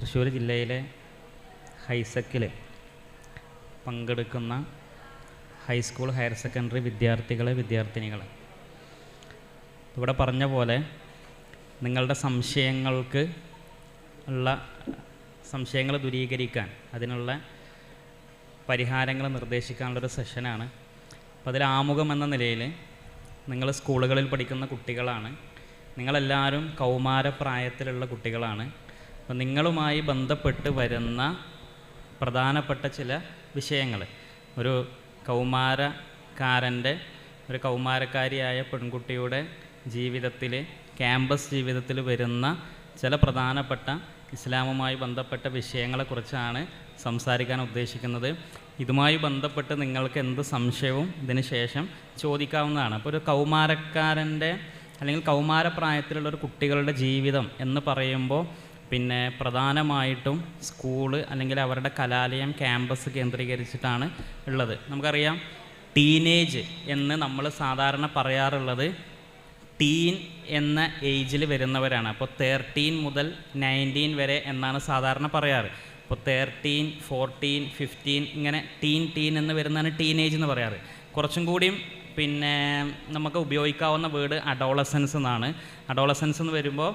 തൃശ്ശൂർ ജില്ലയിലെ ഹൈസക്കിൽ പങ്കെടുക്കുന്ന high school higher secondary വിദ്യാർത്ഥികളെ വിദ്യാർത്ഥിനികളെ. ഇവിടെ പറഞ്ഞ പോലെ നിങ്ങളുടെ സംശയങ്ങൾക്ക് ഉള്ള സംശയങ്ങൾ ദൂരീകരിക്കാൻ അതിനുള്ള പരിഹാരങ്ങൾ നിർദ്ദേശിക്കാനുള്ളൊരു സെഷനാണ്. അപ്പോൾ അതിൽ ആമുഖം എന്ന നിലയിൽ നിങ്ങൾ സ്കൂളുകളിൽ പഠിക്കുന്ന കുട്ടികളാണ്. നിങ്ങളെല്ലാവരും കൗമാരപ്രായത്തിലുള്ള കുട്ടികളാണ്. അപ്പോൾ നിങ്ങളുമായി ബന്ധപ്പെട്ട് വരുന്ന പ്രധാനപ്പെട്ട ചില വിഷയങ്ങൾ ഒരു കൗമാരക്കാരന്റെ ഒരു കൗമാരക്കാരിയായ പെൺകുട്ടിയുടെ ജീവിതത്തിൽ ക്യാമ്പസ് ജീവിതത്തിൽ വരുന്ന ചില പ്രധാനപ്പെട്ട ഇസ്ലാമുമായി ബന്ധപ്പെട്ട വിഷയങ്ങളെക്കുറിച്ചാണ് സംസാരിക്കാൻ ഉദ്ദേശിക്കുന്നത്. ഇതുമായി ബന്ധപ്പെട്ട് നിങ്ങൾക്ക് എന്ത് സംശയവും ഇതിന് ശേഷം ചോദിക്കാവുന്നതാണ്. അപ്പോൾ ഒരു കൗമാരക്കാരന്റെ അല്ലെങ്കിൽ കൗമാരപ്രായത്തിലുള്ള ഒരു കുട്ടികളുടെ ജീവിതം എന്ന് പറയുമ്പോൾ പിന്നെ പ്രധാനമായിട്ടും സ്കൂൾ അല്ലെങ്കിൽ അവരുടെ കലാലയം ക്യാമ്പസ് കേന്ദ്രീകരിച്ചിട്ടാണ് ഉള്ളത്. നമുക്കറിയാം ടീനേജ് എന്ന് നമ്മൾ സാധാരണ പറയാറുള്ളത് ടീൻ എന്ന ഏജിൽ വരുന്നവരാണ്. അപ്പോൾ തേർട്ടീൻ മുതൽ നയന്റീൻ വരെ എന്നാണ് സാധാരണ പറയാറ്. അപ്പോൾ തേർട്ടീൻ ഫോർട്ടീൻ ഫിഫ്റ്റീൻ ഇങ്ങനെ ടീൻ ടീൻ എന്ന് വരുന്നതാണ് ടീനേജ് എന്ന് പറയാറ്. കുറച്ചും കൂടിയും പിന്നെ നമുക്ക് ഉപയോഗിക്കാവുന്ന വേർഡ് അഡോളസൻസ് എന്നാണ്. അഡോളസൻസ് എന്ന് വരുമ്പോൾ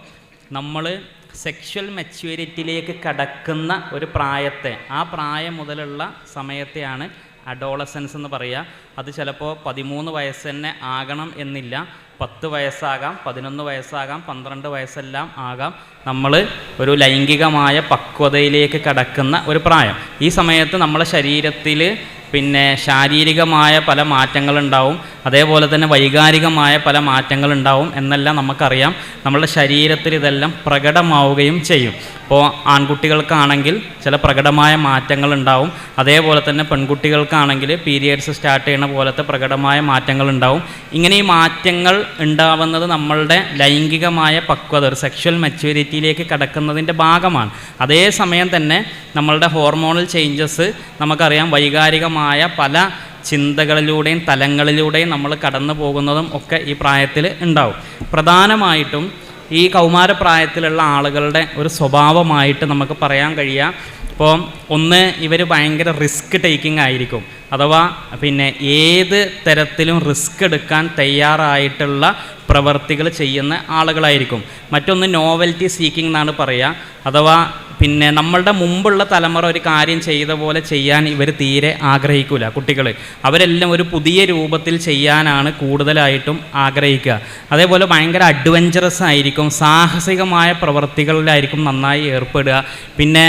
നമ്മൾ സെക്ഷൽ മെച്യൂരിറ്റിയിലേക്ക് കടക്കുന്ന ഒരു പ്രായത്തെ ആ പ്രായം മുതലുള്ള സമയത്തെയാണ് അഡോളസൻസ് എന്ന് പറയുക. അത് ചിലപ്പോൾ പതിമൂന്ന് വയസ്സ് തന്നെ ആകണം എന്നില്ല. പത്ത് വയസ്സാകാം പതിനൊന്ന് വയസ്സാകാം പന്ത്രണ്ട് വയസ്സെല്ലാം ആകാം. നമ്മൾ ഒരു ലൈംഗികമായ പക്വതയിലേക്ക് കടക്കുന്ന ഒരു പ്രായം. ഈ സമയത്ത് നമ്മളെ ശരീരത്തിൽ പിന്നെ ശാരീരികമായ പല മാറ്റങ്ങളുണ്ടാവും. അതേപോലെ തന്നെ വൈകാരികമായ പല മാറ്റങ്ങളുണ്ടാവും എന്നെല്ലാം നമുക്കറിയാം. നമ്മളുടെ ശരീരത്തിൽ ഇതെല്ലാം പ്രകടമാവുകയും ചെയ്യും. ഇപ്പോൾ ആൺകുട്ടികൾക്കാണെങ്കിൽ ചില പ്രകടമായ മാറ്റങ്ങൾ ഉണ്ടാവും അതേപോലെ തന്നെ പെൺകുട്ടികൾക്കാണെങ്കിൽ പീരിയഡ്സ് സ്റ്റാർട്ട് ചെയ്യുന്ന പോലത്തെ പ്രകടമായ മാറ്റങ്ങൾ ഉണ്ടാവും ഇങ്ങനെ ഈ മാറ്റങ്ങൾ ഉണ്ടാവുന്നത് നമ്മളുടെ ലൈംഗികമായ പക്വത ഒരു സെക്ഷൽ മെച്യൂരിറ്റിയിലേക്ക് കടക്കുന്നതിന്റെ ഭാഗമാണ്. അതേസമയം തന്നെ നമ്മളുടെ ഹോർമോണൽ ചേഞ്ചസ് നമുക്കറിയാം വൈകാരികമായ പല ചിന്തകളിലൂടെയും തലങ്ങളിലൂടെയും നമ്മൾ കടന്നു പോകുന്നതും ഒക്കെ ഈ പ്രായത്തിൽ ഉണ്ടാവും. പ്രധാനമായിട്ടും ഈ കൗമാരപ്രായത്തിലുള്ള ആളുകളുടെ ഒരു സ്വഭാവമായിട്ട് നമുക്ക് പറയാൻ കഴിയുക ഇപ്പോൾ ഒന്ന് ഇവർ ഭയങ്കര റിസ്ക് ടേക്കിംഗ് ആയിരിക്കും. അഥവാ പിന്നെ ഏത് തരത്തിലും റിസ്ക് എടുക്കാൻ തയ്യാറായിട്ടുള്ള പ്രവർത്തികൾ ചെയ്യുന്ന ആളുകളായിരിക്കും. മറ്റൊന്ന് നോവൽറ്റി സീക്കിംഗ് എന്നാണ് പറയുക അഥവാ പിന്നെ നമ്മളുടെ മുമ്പുള്ള തലമുറ ഒരു കാര്യം ചെയ്ത പോലെ ചെയ്യാൻ ഇവർ തീരെ ആഗ്രഹിക്കില്ല കുട്ടികൾ അവരെല്ലാം ഒരു പുതിയ രൂപത്തിൽ ചെയ്യാനാണ് കൂടുതലായിട്ടും ആഗ്രഹിക്കുക. അതേപോലെ ഭയങ്കര അഡ്വഞ്ചറസ് ആയിരിക്കും സാഹസികമായ പ്രവൃത്തികളിലായിരിക്കും നന്നായി ഏർപ്പെടുക. പിന്നെ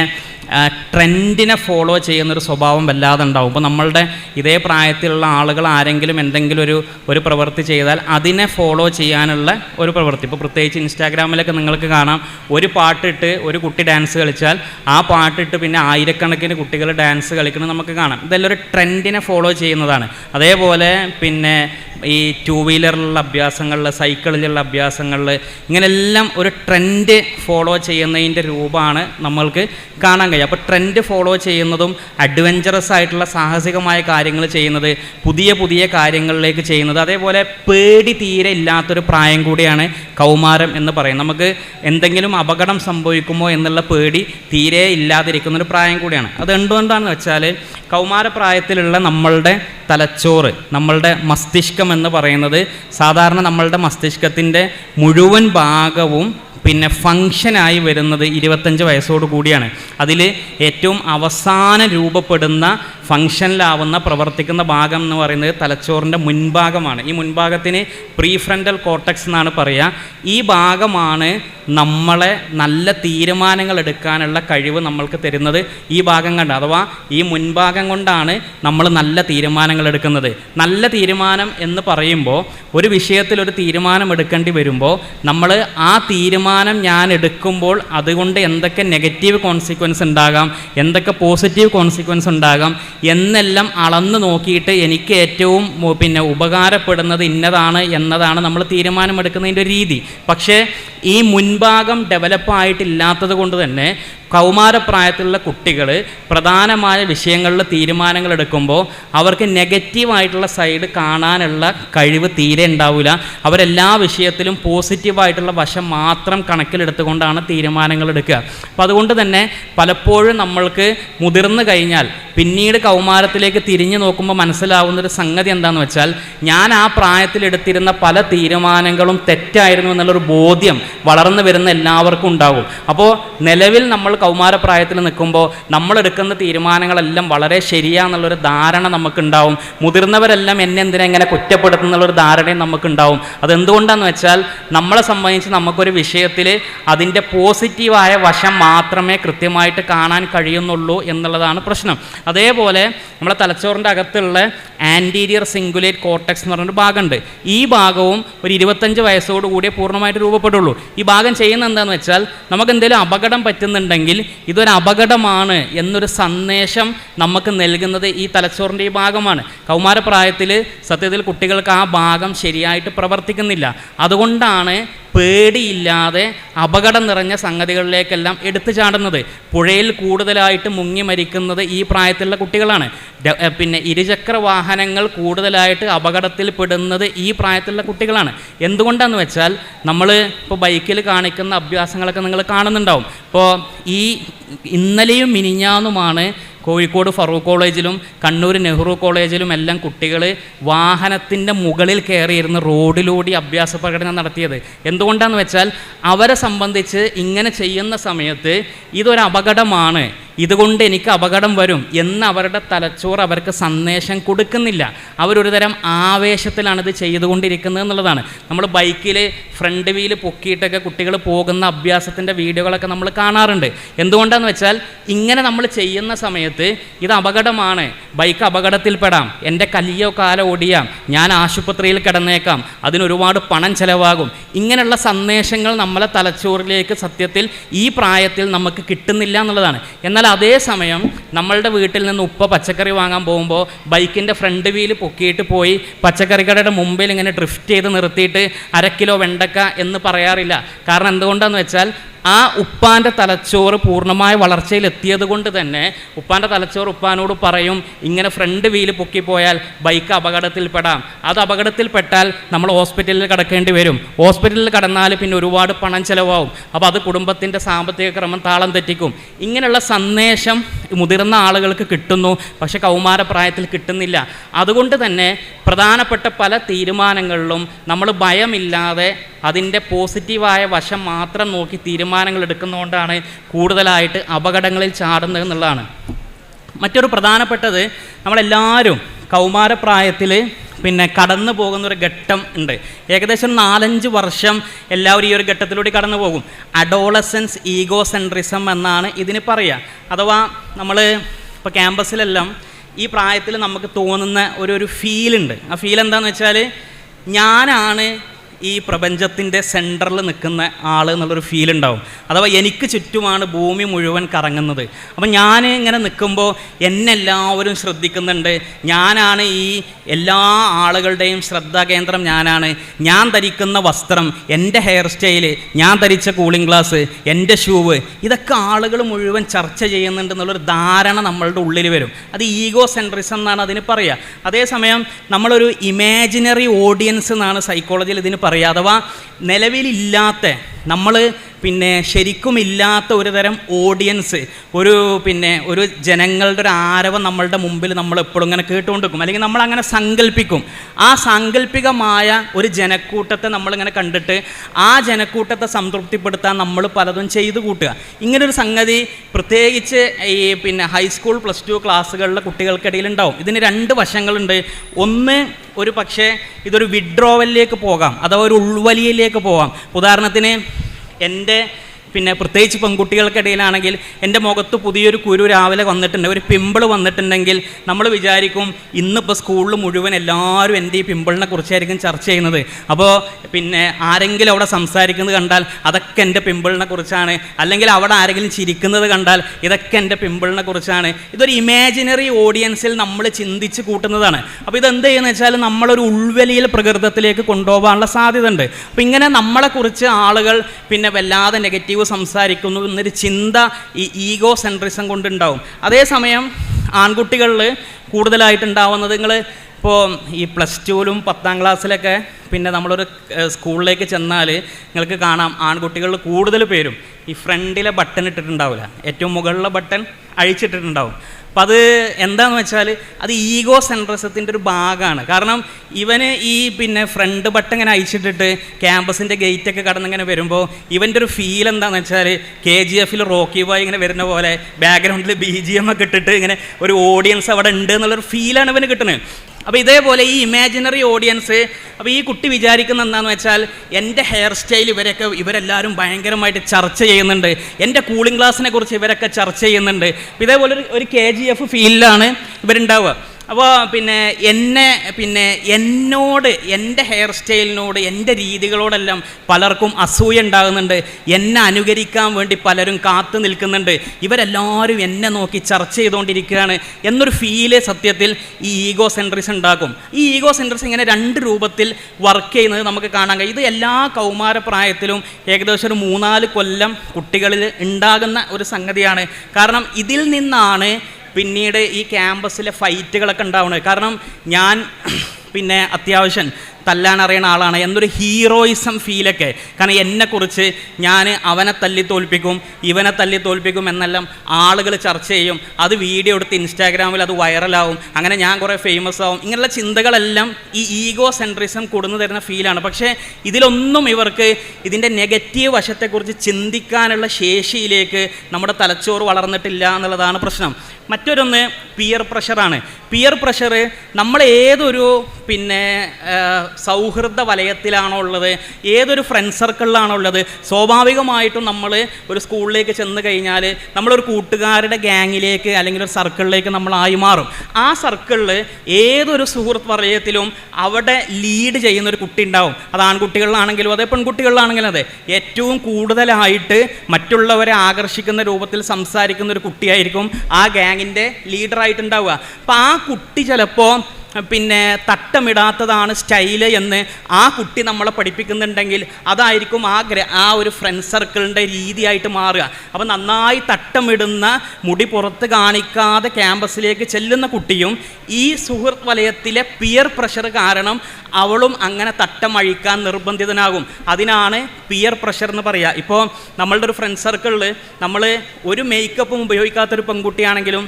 ട്രെൻഡിനെ ഫോളോ ചെയ്യുന്നൊരു സ്വഭാവം വല്ലാതെ ഉണ്ടാവും. ഇപ്പോൾ നമ്മളുടെ ഇതേ പ്രായത്തിലുള്ള ആളുകൾ ആരെങ്കിലും എന്തെങ്കിലും ഒരു ഒരു പ്രവൃത്തി ചെയ്താൽ അതിനെ ഫോളോ ചെയ്യാനുള്ള ഒരു പ്രവൃത്തി. ഇപ്പോൾ പ്രത്യേകിച്ച് ഇൻസ്റ്റാഗ്രാമിലൊക്കെ നിങ്ങൾക്ക് കാണാം. ഒരു പാട്ടിട്ട് ഒരു കുട്ടി ഡാൻസ് കളിച്ചാൽ ആ പാട്ടിട്ട് പിന്നെ ആയിരക്കണക്കിന് കുട്ടികൾ ഡാൻസ് കളിക്കുന്നത് നമുക്ക് കാണാം. ഇതെല്ലാം ഒരു ട്രെൻഡിനെ ഫോളോ ചെയ്യുന്നതാണ്. അതേപോലെ പിന്നെ ഈ ടു വീലറിലുള്ള അഭ്യാസങ്ങളിൽ സൈക്കിളിലുള്ള അഭ്യാസങ്ങളിൽ ഇങ്ങനെല്ലാം ഒരു ട്രെൻഡ് ഫോളോ ചെയ്യുന്നതിന്റെ രൂപമാണ് നമ്മൾക്ക് കാണാൻ കഴിയും അപ്പോൾ ട്രെൻഡ് ഫോളോ ചെയ്യുന്നതും അഡ്വഞ്ചറസ് ആയിട്ടുള്ള സാഹസികമായ കാര്യങ്ങൾ ചെയ്യുന്നത് പുതിയ പുതിയ കാര്യങ്ങളിലേക്ക് ചെയ്യുന്നത് അതേപോലെ പേടി തീരെ ഇല്ലാത്തൊരു പ്രായം കൂടിയാണ് കൗമാരം എന്ന് പറയും നമുക്ക് എന്തെങ്കിലും അപകടം സംഭവിക്കുമോ എന്നുള്ള പേടി തീരെ ഇല്ലാതിരിക്കുന്നൊരു പ്രായം കൂടിയാണ്. അത് എന്തുകൊണ്ടാണെന്ന് വെച്ചാൽ കൗമാരപ്രായത്തിലുള്ള നമ്മളുടെ തലച്ചോറ് നമ്മളുടെ മസ്തിഷ്കം എന്ന് പറയുന്നത് സാധാരണ നമ്മളുടെ മസ്തിഷ്കത്തിന്റെ മുഴുവൻ ഭാഗവും പിന്നെ ഫങ്ഷനായി വരുന്നത് ഇരുപത്തഞ്ച് വയസ്സോട് കൂടിയാണ്. അതിൽ ഏറ്റവും അവസാനം രൂപപ്പെടുന്ന ഫങ്ഷനിലാവുന്ന പ്രവർത്തിക്കുന്ന ഭാഗം എന്ന് പറയുന്നത് തലച്ചോറിന്റെ മുൻഭാഗമാണ്. ഈ മുൻഭാഗത്തിന് പ്രീഫ്രണ്ടൽ കോർട്ടക്സ് എന്നാണ് പറയുക ഈ ഭാഗമാണ് നമ്മളെ നല്ല തീരുമാനങ്ങൾ എടുക്കാനുള്ള കഴിവ് നമ്മൾക്ക് തരുന്നത്. ഈ ഭാഗം കണ്ട് അഥവാ ഈ മുൻഭാഗം കൊണ്ടാണ് നമ്മൾ നല്ല തീരുമാനങ്ങൾ എടുക്കുന്നത്. നല്ല തീരുമാനം എന്ന് പറയുമ്പോൾ ഒരു വിഷയത്തിൽ ഒരു തീരുമാനം എടുക്കേണ്ടി വരുമ്പോൾ നമ്മൾ ആ തീരുമാനം ഞാൻ എടുക്കുമ്പോൾ അതുകൊണ്ട് എന്തൊക്കെ നെഗറ്റീവ് കോൺസിക്വൻസ് ഉണ്ടാകാം എന്തൊക്കെ പോസിറ്റീവ് കോൺസിക്വൻസ് ഉണ്ടാകാം എന്നെല്ലാം അളന്ന് നോക്കിയിട്ട് എനിക്ക് ഏറ്റവും പിന്നെ ഉപകാരപ്പെടുന്നത് ഇന്നതാണ് എന്നതാണ് നമ്മൾ തീരുമാനമെടുക്കുന്നതിന്റെ രീതി. പക്ഷേ ഈ മുൻഭാഗം ഡെവലപ്പായിട്ടില്ലാത്തത് കൊണ്ട് തന്നെ കൗമാരപ്രായത്തിലുള്ള കുട്ടികൾ പ്രധാനമായ വിഷയങ്ങളിൽ തീരുമാനങ്ങൾ എടുക്കുമ്പോൾ അവർക്ക് നെഗറ്റീവായിട്ടുള്ള സൈഡ് കാണാനുള്ള കഴിവ് തീരെ ഉണ്ടാവില്ല അവരെല്ലാ വിഷയത്തിലും പോസിറ്റീവായിട്ടുള്ള വശം മാത്രം കണക്കിലെടുത്തുകൊണ്ടാണ് തീരുമാനങ്ങൾ എടുക്കുക. അപ്പം അതുകൊണ്ട് തന്നെ പലപ്പോഴും നമ്മൾക്ക് മുതിർന്നു കഴിഞ്ഞാൽ പിന്നീട് കൗമാരത്തിലേക്ക് തിരിഞ്ഞു നോക്കുമ്പോൾ മനസ്സിലാവുന്ന ഒരു സംഗതി എന്താണെന്ന് വെച്ചാൽ ഞാൻ ആ പ്രായത്തിലെടുത്തിരുന്ന പല തീരുമാനങ്ങളും തെറ്റായിരുന്നു എന്നുള്ളൊരു ബോധ്യം വളർന്നു വരുന്ന എല്ലാവർക്കും ഉണ്ടാകും. അപ്പോൾ നിലവിൽ നമ്മൾ കൗമാരപ്രായത്തിൽ നിൽക്കുമ്പോൾ നമ്മൾ എടുക്കുന്ന തീരുമാനങ്ങളെല്ലാം വളരെ ശരിയാന്നുള്ളൊരു ധാരണ നമുക്കുണ്ടാവും. മുതിർന്നവരെല്ലാം എന്നെ എന്തിനാ ഇങ്ങനെ കുറ്റപ്പെടുത്തുന്നുള്ളൊരു ധാരണയും നമുക്കുണ്ടാവും. അതെന്തുകൊണ്ടാന്ന് വെച്ചാൽ നമ്മളെ സംബന്ധിച്ച് നമുക്കൊരു വിഷയത്തിൽ അതിന്റെ പോസിറ്റീവായ വശം മാത്രമേ കൃത്യമായിട്ട് കാണാൻ കഴിയുന്നുള്ളൂ എന്നുള്ളതാണ് പ്രശ്നം. അതേപോലെ നമ്മളെ തലച്ചോറിന്റെ അകത്തുള്ള ആന്റീരിയർ സിംഗുലേറ്റ് കോർട്ടക്സ് എന്ന് പറഞ്ഞൊരു ഭാഗമുണ്ട്. ഈ ഭാഗവും ഒരു ഇരുപത്തഞ്ച് വയസ്സോട് പൂർണമായിട്ട് രൂപപ്പെടുള്ളൂ. ഈ ഭാഗം ചെയ്യുന്ന എന്താണെന്ന് വെച്ചാൽ നമുക്ക് എന്തെങ്കിലും അപകടം പറ്റുന്നുണ്ടെങ്കിൽ ഇതൊരു അപകടമാണ് എന്നൊരു സന്ദേശം നമുക്ക് നൽകുന്നത് ഈ തലച്ചോറിന്റെ ഈ ഭാഗമാണ്. കൗമാരപ്രായത്തിൽ സത്യത്തിൽ കുട്ടികൾക്ക് ആ ഭാഗം ശരിയായിട്ട് പ്രവർത്തിക്കുന്നില്ല. അതുകൊണ്ടാണ് പേടിയില്ലാതെ അപകടം നിറഞ്ഞ സംഗതികളിലേക്കെല്ലാം എടുത്തു ചാടുന്നത്. പുഴയിൽ കൂടുതലായിട്ട് മുങ്ങി മരിക്കുന്നത് ഈ പ്രായത്തിലുള്ള കുട്ടികളാണ്. പിന്നെ ഇരുചക്ര വാഹനങ്ങൾ കൂടുതലായിട്ട് അപകടത്തിൽ പെടുന്നത് ഈ പ്രായത്തിലുള്ള കുട്ടികളാണ്. എന്തുകൊണ്ടാന്ന് വെച്ചാൽ നമ്മൾ ഇപ്പോൾ ബൈക്കിൽ കാണിക്കുന്ന അഭ്യാസങ്ങളൊക്കെ നിങ്ങൾ കാണുന്നുണ്ടാവും. ഇപ്പോൾ ഈ ഇന്നലെയും മിനിഞ്ഞാന്നുമാണ് കോഴിക്കോട് ഫറൂഖ് കോളേജിലും കണ്ണൂർ നെഹ്റു കോളേജിലും എല്ലാം കുട്ടികൾ വാഹനത്തിന്റെ മുകളിൽ കയറിയിരുന്ന് റോഡിലൂടെ അഭ്യാസ പ്രകടനം നടത്തിയത്. എന്തുകൊണ്ടാണെന്ന് വെച്ചാൽ അവരെ സംബന്ധിച്ച് ഇങ്ങനെ ചെയ്യുന്ന സമയത്ത് ഇതൊരു അപകടമാണ്. ഇതുകൊണ്ട് എനിക്ക് അപകടം വരും എന്ന് അവരുടെ തലച്ചോറ് അവർക്ക് സന്ദേശം കൊടുക്കുന്നില്ല. അവരൊരു തരം ആവേശത്തിലാണ് ഇത് ചെയ്തുകൊണ്ടിരിക്കുന്നത് എന്നുള്ളതാണ്. നമ്മൾ ബൈക്കിൽ ഫ്രണ്ട് വീൽ പൊക്കിയിട്ടൊക്കെ കുട്ടികൾ പോകുന്ന അഭ്യാസത്തിന്റെ വീഡിയോകളൊക്കെ നമ്മൾ കാണാറുണ്ട്. എന്തുകൊണ്ടാന്ന് വെച്ചാൽ ഇങ്ങനെ നമ്മൾ ചെയ്യുന്ന സമയത്ത് ഇത് അപകടമാണ്. ബൈക്ക് അപകടത്തിൽപ്പെടാം. എന്റെ കല്ലിയോ കാലോ ഓടിയാം. ഞാൻ ആശുപത്രിയിൽ കിടന്നേക്കാം. അതിനൊരുപാട് പണം ചിലവാകും. ഇങ്ങനെയുള്ള സന്ദേശങ്ങൾ നമ്മളെ തലച്ചോറിലേക്ക് സത്യത്തിൽ ഈ പ്രായത്തിൽ നമുക്ക് കിട്ടുന്നില്ല എന്നുള്ളതാണ്. എന്നാൽ അതേസമയം നമ്മളുടെ വീട്ടിൽ നിന്ന് ഉപ്പ പച്ചക്കറി വാങ്ങാൻ പോകുമ്പോൾ ബൈക്കിന്റെ ഫ്രണ്ട് വീൽ പൊക്കിയിട്ട് പോയി പച്ചക്കറി കടയുടെ മുമ്പിൽ ഇങ്ങനെ ഡ്രിഫ്റ്റ് ചെയ്ത് നിർത്തിയിട്ട് അര കിലോ വെണ്ടക്ക എന്ന് പറയാറില്ല. കാരണം എന്തുകൊണ്ടാന്ന് വെച്ചാൽ ആ ഉപ്പാന്റെ തലച്ചോറ് പൂർണമായ വളർച്ചയിൽ എത്തിയത് കൊണ്ട് തന്നെ ഉപ്പാന്റെ തലച്ചോറ് ഉപ്പാനോട് പറയും ഇങ്ങനെ ഫ്രണ്ട് വീൽ പൊക്കിപ്പോയാൽ ബൈക്ക് അപകടത്തിൽപ്പെടാം. അത് അപകടത്തിൽപ്പെട്ടാൽ നമ്മൾ ഹോസ്പിറ്റലിൽ കിടക്കേണ്ടി വരും. ഹോസ്പിറ്റലിൽ കടന്നാൽ പിന്നെ ഒരുപാട് പണം ചിലവാകും. അപ്പോൾ അത് കുടുംബത്തിന്റെ സാമ്പത്തിക ക്രമം താളം തെറ്റിക്കും. ഇങ്ങനെയുള്ള സന്ദേശം മുതിർന്ന ആളുകൾക്ക് കിട്ടുന്നു പക്ഷേ കൗമാരപ്രായത്തിൽ കിട്ടുന്നില്ല. അതുകൊണ്ട് തന്നെ പ്രധാനപ്പെട്ട പല തീരുമാനങ്ങളിലും നമ്മൾ ഭയമില്ലാതെ അതിന്റെ പോസിറ്റീവായ വശം മാത്രം നോക്കി തീരുമാനങ്ങൾ എടുക്കുന്നതുകൊണ്ടാണ് കൂടുതലായിട്ട് അപകടങ്ങളിൽ ചാടുന്നത് എന്നുള്ളതാണ്. മറ്റൊരു പ്രധാനപ്പെട്ടത് നമ്മളെല്ലാവരും കൗമാരപ്രായത്തിൽ പിന്നെ കടന്നു പോകുന്ന ഒരു ഘട്ടം ഉണ്ട്. ഏകദേശം നാലഞ്ച് വർഷം എല്ലാവരും ഈ ഒരു ഘട്ടത്തിലൂടെ കടന്നു പോകും. അഡോളസൻസ് ഈഗോ സെൻട്രിസം എന്നാണ് ഇതിന് പറയുക അഥവാ നമ്മൾ ഇപ്പോൾ ക്യാമ്പസിലെല്ലാം ഈ പ്രായത്തിൽ നമുക്ക് തോന്നുന്ന ഒരു ഒരു ഫീലുണ്ട്. ആ ഫീൽ എന്താണെന്ന് വെച്ചാൽ ഞാനാണ് ഈ പ്രപഞ്ചത്തിന്റെ സെന്ററിൽ നിൽക്കുന്ന ആൾ എന്നുള്ളൊരു ഫീൽ ഉണ്ടാവും. അഥവാ എനിക്ക് ചുറ്റുമാണ് ഭൂമി മുഴുവൻ കറങ്ങുന്നത്. അപ്പം ഞാൻ ഇങ്ങനെ നിൽക്കുമ്പോൾ എന്നെല്ലാവരും ശ്രദ്ധിക്കുന്നുണ്ട്. ഞാനാണ് ഈ എല്ലാ ആളുകളുടെയും ശ്രദ്ധാകേന്ദ്രം ഞാനാണ്. ഞാൻ ധരിക്കുന്ന വസ്ത്രം എന്റെ ഹെയർ സ്റ്റൈൽ ഞാൻ ധരിച്ച കൂളിംഗ് ഗ്ലാസ് എന്റെ ഷൂവ് ഇതൊക്കെ ആളുകൾ മുഴുവൻ ചർച്ച ചെയ്യുന്നുണ്ട് എന്നുള്ളൊരു ധാരണ നമ്മളുടെ ഉള്ളിൽ വരും. അത് ഈഗോ സെൻട്രിസം എന്നാണ് അതിന് പറയുക. അതേസമയം നമ്മളൊരു ഇമാജിനറി ഓഡിയൻസ് എന്നാണ് സൈക്കോളജിയിൽ ഇതിന് പറയുക അഥവാ നിലവിലില്ലാത്ത നമ്മൾ പിന്നെ ശരിക്കും ഇല്ലാത്ത ഒരു തരം ഓഡിയൻസ് ഒരു പിന്നെ ഒരു ജനങ്ങളുടെ ഒരു ആരവം നമ്മളുടെ മുമ്പിൽ നമ്മൾ എപ്പോഴും ഇങ്ങനെ കേട്ടുകൊണ്ടിരിക്കും. അല്ലെങ്കിൽ നമ്മൾ അങ്ങനെ സങ്കല്പിക്കും ആ സാങ്കല്പികമായ ഒരു ജനക്കൂട്ടത്തെ നമ്മളിങ്ങനെ കണ്ടിട്ട് ആ ജനക്കൂട്ടത്തെ സംതൃപ്തിപ്പെടുത്താൻ നമ്മൾ പലതും ചെയ്തു കൂട്ടുക. ഇങ്ങനൊരു സംഗതി പ്രത്യേകിച്ച് ഈ പിന്നെ ഹൈസ്കൂൾ പ്ലസ് ടു ക്ലാസ്സുകളിലെ കുട്ടികൾക്കിടയിൽ ഉണ്ടാവും. ഇതിന് രണ്ട് വശങ്ങളുണ്ട്. ഒന്ന് ഒരു പക്ഷേ ഇതൊരു വിഡ്രോവലിലേക്ക് പോകാം. അഥവാ ഒരു ഉൾവലിയിലേക്ക് പോകാം. ഉദാഹരണത്തിന് എന്റെ പിന്നെ പ്രത്യേകിച്ച് പെൺകുട്ടികൾക്കിടയിലാണെങ്കിൽ എന്റെ മുഖത്ത് പുതിയൊരു കുരു രാവിലെ വന്നിട്ടുണ്ട് ഒരു പിമ്പിൾ വന്നിട്ടുണ്ടെങ്കിൽ നമ്മൾ വിചാരിക്കും ഇന്നിപ്പോൾ സ്കൂളിൽ മുഴുവൻ എല്ലാവരും എന്റെ ഈ പിമ്പിളിനെ കുറിച്ചായിരിക്കും ചർച്ച ചെയ്യുന്നത്. അപ്പോൾ പിന്നെ ആരെങ്കിലും അവിടെ സംസാരിക്കുന്നത് കണ്ടാൽ അതൊക്കെ എന്റെ പിമ്പിളിനെ കുറിച്ചാണ്. അല്ലെങ്കിൽ അവിടെ ആരെങ്കിലും ചിരിക്കുന്നത് കണ്ടാൽ ഇതൊക്കെ എന്റെ പിമ്പിളിനെ കുറിച്ചാണ്. ഇതൊരു ഇമാജിനറി ഓഡിയൻസിൽ നമ്മൾ ചിന്തിച്ച് കൂട്ടുന്നതാണ്. അപ്പോൾ ഇതെന്ത് ചെയ്യുന്നത് വെച്ചാൽ നമ്മളൊരു ഉൾവലിയിൽ പ്രകൃതത്തിലേക്ക് കൊണ്ടുപോകാനുള്ള സാധ്യത ഉണ്ട് അപ്പോൾ ഇങ്ങനെ നമ്മളെക്കുറിച്ച് ആളുകൾ പിന്നെ വല്ലാതെ നെഗറ്റീവ് സംസാരിക്കുന്നു എന്നൊരു ചിന്ത ഈ ഈഗോ സെൻട്രിസം കൊണ്ടുണ്ടാവും. അതേസമയം ആൺകുട്ടികളിൽ കൂടുതലായിട്ടുണ്ടാവുന്നത് നിങ്ങൾ ഇപ്പോൾ ഈ പ്ലസ് ടുവിലും പത്താം ക്ലാസ്സിലൊക്കെ പിന്നെ നമ്മളൊരു സ്കൂളിലേക്ക് ചെന്നാൽ നിങ്ങൾക്ക് കാണാം ആൺകുട്ടികളിൽ കൂടുതൽ പേരും ഈ ഫ്രണ്ടിലെ ബട്ടൺ ഇട്ടിട്ടുണ്ടാവില്ല. ഏറ്റവും മുകളിലെ ബട്ടൺ അഴിച്ചിട്ടിട്ടുണ്ടാവും. അപ്പം അത് എന്താണെന്ന് വെച്ചാൽ അത് ഈഗോ സെൻട്രസത്തിന്റെ ഒരു ഭാഗമാണ് കാരണം ഇവന് ഈ പിന്നെ ഫ്രണ്ട് ബട്ടൺ ഇങ്ങനെ അയച്ചിട്ടിട്ട് ക്യാമ്പസിന്റെ ഗേറ്റൊക്കെ കടന്നിങ്ങനെ വരുമ്പോൾ ഇവന്റെ ഒരു ഫീൽ എന്താണെന്ന് വെച്ചാൽ കെ ജി എഫിൽ റോക്കി ബോയ് ഇങ്ങനെ വരുന്ന പോലെ ബാക്ക്ഗ്രൗണ്ടിൽ ബി ജി എം ഒക്കെ ഇട്ടിട്ട് ഇങ്ങനെ ഒരു ഓഡിയൻസ് അവിടെ ഉണ്ട് എന്നുള്ളൊരു ഫീലാണ് ഇവന് കിട്ടുന്നത്. അപ്പോൾ ഇതേപോലെ ഈ ഇമാജിനറി ഓഡിയൻസ് അപ്പോൾ ഈ കുട്ടി വിചാരിക്കുന്ന എന്താണെന്ന് വെച്ചാൽ എന്റെ ഹെയർ സ്റ്റൈൽ ഇവരൊക്കെ ഇവരെല്ലാവരും ഭയങ്കരമായിട്ട് ചർച്ച ചെയ്യുന്നുണ്ട്. എന്റെ കൂളിംഗ് ഗ്ലാസിനെ കുറിച്ച് ഇവരൊക്കെ ചർച്ച ചെയ്യുന്നുണ്ട്. ഇതേപോലെ ഒരു ഒരു കെ ജി എഫ് ഫീലിലാണ് ഇവരുണ്ടാവുക. അപ്പോൾ പിന്നെ എന്നെ പിന്നെ എന്നോട് എന്റെ ഹെയർ സ്റ്റൈലിനോട് എന്റെ രീതികളോടെല്ലാം പലർക്കും അസൂയ ഉണ്ടാകുന്നുണ്ട്. എന്നെ അനുകരിക്കാൻ വേണ്ടി പലരും കാത്തു നിൽക്കുന്നുണ്ട്. ഇവരെല്ലാവരും എന്നെ നോക്കി ചർച്ച ചെയ്തുകൊണ്ടിരിക്കുകയാണ് എന്നൊരു ഫീൽ സത്യത്തിൽ ഈ ഈഗോ സെൻട്രിസ് ഉണ്ടാക്കും. ഈ ഈഗോ സെൻട്രിസ് ഇങ്ങനെ രണ്ട് രൂപത്തിൽ വർക്ക് ചെയ്യുന്നത് നമുക്ക് കാണാൻ കഴിയും. ഇത് എല്ലാ കൗമാരപ്രായത്തിലും ഏകദേശം ഒരു മൂന്നാൽ കൊല്ലം കുട്ടികളിൽ ഉണ്ടാകുന്ന ഒരു സംഗതിയാണ്. കാരണം ഇതിൽ നിന്നാണ് പിന്നീട് ഈ ക്യാമ്പസിലെ ഫൈറ്റുകളൊക്കെ ഉണ്ടാവുന്നത് കാരണം ഞാൻ പിന്നെ അത്യാവശ്യം തല്ലാൻ അറിയുന്ന ആളാണ്. എന്നൊരു ഹീറോയിസം ഫീലൊക്കെ. കാരണം എന്നെക്കുറിച്ച് ഞാൻ അവനെ തല്ലി തോൽപ്പിക്കും ഇവനെ തല്ലി തോൽപ്പിക്കും എന്നെല്ലാം ആളുകൾ ചർച്ച ചെയ്യും. അത് വീഡിയോ എടുത്ത് ഇൻസ്റ്റാഗ്രാമിൽ അത് വൈറലാവും. അങ്ങനെ ഞാൻ കുറേ ഫേമസ് ആവും. ഇങ്ങനെയുള്ള ചിന്തകളെല്ലാം ഈ ഈഗോ സെൻട്രിസം കൊടുന്നു തരുന്ന ഫീലാണ്. പക്ഷേ ഇതിലൊന്നും ഇവർക്ക് ഇതിന്റെ നെഗറ്റീവ് വശത്തെക്കുറിച്ച് ചിന്തിക്കാനുള്ള ശേഷിയിലേക്ക് നമ്മുടെ തലച്ചോറ് വളർന്നിട്ടില്ല എന്നുള്ളതാണ് പ്രശ്നം. മറ്റൊരൊന്ന് പിയർ പ്രഷറാണ് പിയർ പ്രഷർ നമ്മൾ ഏതൊരു പിന്നെ സൗഹൃദ വലയത്തിലാണോ ഉള്ളത്? ഏതൊരു ഫ്രണ്ട് സർക്കിളിലാണോ ഉള്ളത്? സ്വാഭാവികമായിട്ടും നമ്മൾ ഒരു സ്കൂളിലേക്ക് ചെന്ന് കഴിഞ്ഞാൽ നമ്മളൊരു കൂട്ടുകാരുടെ ഗ്യാങ്ങിലേക്ക് അല്ലെങ്കിൽ ഒരു സർക്കിളിലേക്ക് നമ്മൾ ആയി മാറും. ആ സർക്കിളിൽ ഏതൊരു സുഹൃത്ത് വലയത്തിലും അവിടെ ലീഡ് ചെയ്യുന്ന ഒരു കുട്ടി ഉണ്ടാവും. അത് ആൺകുട്ടികളിലാണെങ്കിലും അതെ പെൺകുട്ടികളിലാണെങ്കിലും അതെ. ഏറ്റവും കൂടുതലായിട്ട് മറ്റുള്ളവരെ ആകർഷിക്കുന്ന രൂപത്തിൽ സംസാരിക്കുന്ന ഒരു കുട്ടിയായിരിക്കും ആ ഗ്യാങ്ങിന്റെ ലീഡറായിട്ടുണ്ടാവുക അപ്പോൾ ആ കുട്ടി ചിലപ്പോൾ പിന്നെ തട്ടമിടാത്തതാണ് സ്റ്റൈൽ എന്ന് ആ കുട്ടി നമ്മളെ പഠിപ്പിക്കുന്നുണ്ടെങ്കിൽ അതായിരിക്കും ആ ഗ്ര ആ ഒരു ഫ്രണ്ട് സർക്കിളിന്റെ രീതിയായിട്ട് മാറുക. അപ്പോൾ നന്നായി തട്ടമിടുന്ന മുടി പുറത്ത് കാണിക്കാതെ ക്യാമ്പസിലേക്ക് ചെല്ലുന്ന കുട്ടിയും ഈ സുഹൃത്ത് വലയത്തിലെ പിയർ പ്രഷർ കാരണം അവളും അങ്ങനെ തട്ടം അഴിക്കാൻ നിർബന്ധിതനാകും. അതിനാണ് പിയർ പ്രഷർ എന്ന് പറയുക ഇപ്പോൾ നമ്മളുടെ ഒരു ഫ്രണ്ട് സർക്കിളിൽ നമ്മൾ ഒരു മേക്കപ്പും ഉപയോഗിക്കാത്തൊരു പെൺകുട്ടിയാണെങ്കിലും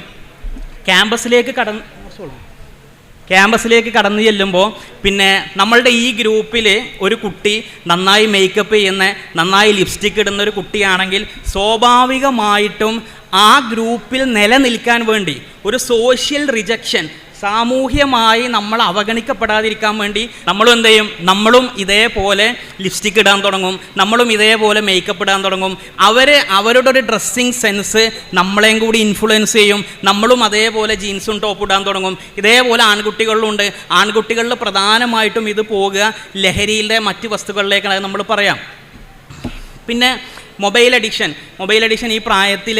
ക്യാമ്പസിലേക്ക് കടന്ന് ക്യാമ്പസിലേക്ക് കടന്നു ചെല്ലുമ്പോൾ പിന്നെ നമ്മളുടെ ഈ ഗ്രൂപ്പിൽ ഒരു കുട്ടി നന്നായി മേക്കപ്പ് ചെയ്യുന്ന നന്നായി ലിപ്സ്റ്റിക് ഇടുന്ന ഒരു കുട്ടിയാണെങ്കിൽ സ്വാഭാവികമായിട്ടും ആ ഗ്രൂപ്പിൽ നിലനിൽക്കാൻ വേണ്ടി ഒരു സോഷ്യൽ റിജക്ഷൻ സാമൂഹ്യമായി നമ്മൾ അവഗണിക്കപ്പെടാതിരിക്കാൻ വേണ്ടി നമ്മളും എന്ത് ചെയ്യും? നമ്മളും ഇതേപോലെ ലിപ്സ്റ്റിക് ഇടാൻ തുടങ്ങും. നമ്മളും ഇതേപോലെ മേക്കപ്പ് ഇടാൻ തുടങ്ങും. അവർ അവരുടെ ഒരു ഡ്രസ്സിങ് സെൻസ് നമ്മളെയും കൂടി ഇൻഫ്ലുവൻസ് ചെയ്യും. നമ്മളും അതേപോലെ ജീൻസും ടോപ്പ് ഇടാൻ തുടങ്ങും. ഇതേപോലെ ആൺകുട്ടികളിലുണ്ട് ആൺകുട്ടികളിൽ പ്രധാനമായിട്ടും ഇത് പോകുക ലഹരിയിലെ മറ്റ് വസ്തുക്കളിലേക്കാണ് നമ്മൾ പറയാം. പിന്നെ മൊബൈൽ അഡിക്ഷൻ. മൊബൈൽ അഡിക്ഷൻ ഈ പ്രായത്തിൽ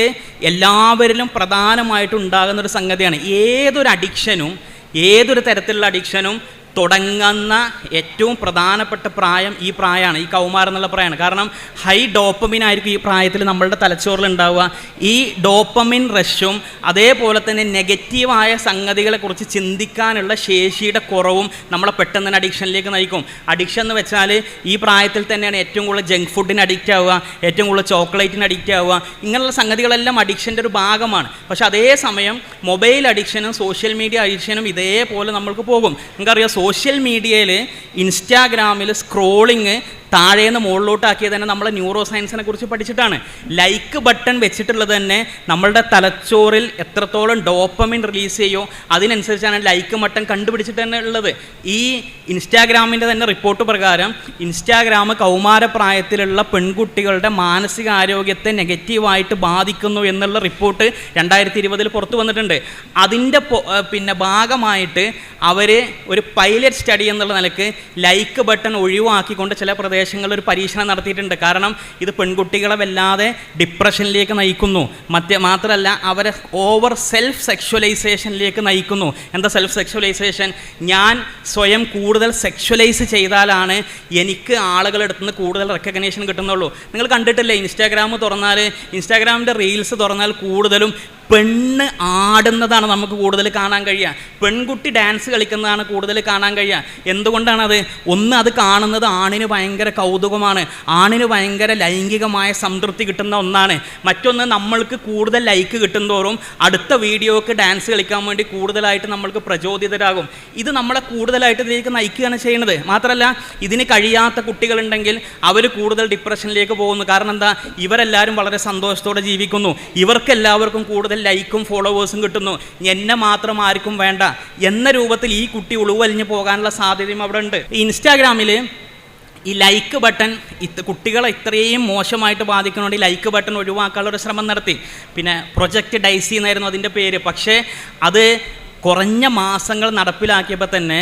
എല്ലാവരിലും പ്രധാനമായിട്ടും ഉണ്ടാകുന്ന ഒരു സംഗതിയാണ്. ഏതൊരു അഡിക്ഷനും ഏതൊരു തരത്തിലുള്ള അഡിക്ഷനും തുടങ്ങുന്ന ഏറ്റവും പ്രധാനപ്പെട്ട പ്രായം ഈ പ്രായമാണ് ഈ കൗമാരം എന്നുള്ള പ്രായമാണ്. കാരണം ഹൈ ഡോപ്പമിൻ ആയിരിക്കും ഈ പ്രായത്തിൽ നമ്മളുടെ തലച്ചോറിൽ ഉണ്ടാവുക. ഈ ഡോപ്പമിൻ റഷും അതേപോലെ തന്നെ നെഗറ്റീവായ സംഗതികളെക്കുറിച്ച് ചിന്തിക്കാനുള്ള ശേഷിയുടെ കുറവും നമ്മളെ പെട്ടെന്ന് തന്നെ അഡിക്ഷനിലേക്ക് നയിക്കും. അഡിക്ഷൻ എന്ന് വെച്ചാൽ ഈ പ്രായത്തിൽ തന്നെയാണ് ഏറ്റവും കൂടുതൽ ജങ്ക് ഫുഡിന് അഡിക്റ്റ് ആവുക ഏറ്റവും കൂടുതൽ ചോക്ലേറ്റിന് അഡിക്റ്റ് ആവുക. ഇങ്ങനെയുള്ള സംഗതികളെല്ലാം അഡിക്ഷന്റെ ഒരു ഭാഗമാണ്. പക്ഷേ അതേസമയം മൊബൈൽ അഡിക്ഷനും സോഷ്യൽ മീഡിയ അഡിക്ഷനും ഇതേപോലെ നമ്മൾക്ക് പോകും. നിങ്ങൾക്കറിയാം സോഷ്യൽ മീഡിയയിൽ ഇൻസ്റ്റാഗ്രാമിൽ സ്ക്രോളിങ് താഴേന്ന് മുകളിലോട്ടാക്കിയത് തന്നെ നമ്മളെ ന്യൂറോ സയൻസിനെ കുറിച്ച് പഠിച്ചിട്ടാണ്. ലൈക്ക് ബട്ടൺ വെച്ചിട്ടുള്ളത് തന്നെ നമ്മളുടെ തലച്ചോറിൽ എത്രത്തോളം ഡോപ്പമിൻ റിലീസ് ചെയ്യോ അതിനനുസരിച്ചാണ് ലൈക്ക് ബട്ടൺ കണ്ടുപിടിച്ചിട്ട് തന്നെ ഉള്ളത്. ഈ ഇൻസ്റ്റാഗ്രാമിന്റെ തന്നെ റിപ്പോർട്ട് പ്രകാരം ഇൻസ്റ്റാഗ്രാം കൗമാരപ്രായത്തിലുള്ള പെൺകുട്ടികളുടെ മാനസികാരോഗ്യത്തെ നെഗറ്റീവായിട്ട് ബാധിക്കുന്നു എന്നുള്ള റിപ്പോർട്ട് രണ്ടായിരത്തി ഇരുപതിൽ പുറത്തു വന്നിട്ടുണ്ട്. അതിന്റെ പിന്നെ ഭാഗമായിട്ട് അവർ ഒരു പൈലറ്റ് സ്റ്റഡി എന്നുള്ള നിലയ്ക്ക് ലൈക്ക് ബട്ടൺ ഒഴിവാക്കിക്കൊണ്ട് ചില പ്രദേശങ്ങളിൽ ഒരു പരീക്ഷണം നടത്തിയിട്ടുണ്ട്. കാരണം ഇത് പെൺകുട്ടികളെ വല്ലാതെ ഡിപ്രഷനിലേക്ക് നയിക്കുന്നു. മറ്റേ മാത്രമല്ല അവരെ ഓവർ സെൽഫ് സെക്ഷുവലൈസേഷനിലേക്ക് നയിക്കുന്നു. എന്താ സെൽഫ് സെക്ഷുവലൈസേഷൻ ഞാൻ സ്വയം കൂടുതൽ സെക്ഷുവലൈസ് ചെയ്താലാണ് എനിക്ക് ആളുകളെടുത്ത് നിന്ന് കൂടുതൽ റെക്കഗ്നേഷൻ കിട്ടുന്നുള്ളൂ. നിങ്ങൾ കണ്ടിട്ടില്ലേ ഇൻസ്റ്റാഗ്രാം തുറന്നാൽ ഇൻസ്റ്റാഗ്രാമിന്റെ റീൽസ് തുറന്നാൽ കൂടുതലും പെണ്ണ് ആടുന്നതാണ് നമുക്ക് കൂടുതൽ കാണാൻ കഴിയുക. പെൺകുട്ടി ഡാൻസ് കളിക്കുന്നതാണ് കൂടുതൽ കാണാൻ കഴിയുക. എന്തുകൊണ്ടാണത്? ഒന്ന് അത് കാണുന്നത് ആണിന് ഭയങ്കര കൗതുകമാണ്. ആണിന് ഭയങ്കര ലൈംഗികമായ സംതൃപ്തി കിട്ടുന്ന ഒന്നാണ്. മറ്റൊന്ന് നമ്മൾക്ക് കൂടുതൽ ലൈക്ക് കിട്ടുന്തോറും അടുത്ത വീഡിയോക്ക് ഡാൻസ് കളിക്കാൻ വേണ്ടി കൂടുതലായിട്ട് നമ്മൾക്ക് പ്രചോദിതരാകും. ഇത് നമ്മളെ കൂടുതലായിട്ട് ഇതിലേക്ക് നയിക്കുകയാണ് ചെയ്യുന്നത്. മാത്രമല്ല ഇതിന് കഴിയാത്ത കുട്ടികളുണ്ടെങ്കിൽ അവർ കൂടുതൽ ഡിപ്രഷനിലേക്ക് പോകുന്നു. കാരണം എന്താ? ഇവരെല്ലാവരും വളരെ സന്തോഷത്തോടെ ജീവിക്കുന്നു. ഇവർക്ക് എല്ലാവർക്കും കൂടുതൽ ലൈക്കും ഫോളോവേഴ്സും കിട്ടുന്നു. എന്നെ മാത്രം ആർക്കും വേണ്ട. എന്ന രൂപത്തിൽ ഈ കുട്ടി ഉളുവലിഞ്ഞ് പോകാനുള്ള സാധ്യതയും അവിടെ ഉണ്ട്. ഇൻസ്റ്റാഗ്രാമിൽ ഈ ലൈക്ക് ബട്ടൺ ഇത് കുട്ടികളെ ഇത്രയും മോശമായിട്ട് ബാധിക്കുന്നതുകൊണ്ട് ഈ ലൈക്ക് ബട്ടൺ ഒഴിവാക്കാനുള്ള ഒരു ശ്രമം നടത്തി. പിന്നെ പ്രൊജക്റ്റ് ഡൈസി എന്നായിരുന്നു അതിന്റെ പേര്. പക്ഷേ അത് കുറഞ്ഞ മാസങ്ങൾ നടപ്പിലാക്കിയപ്പോൾ തന്നെ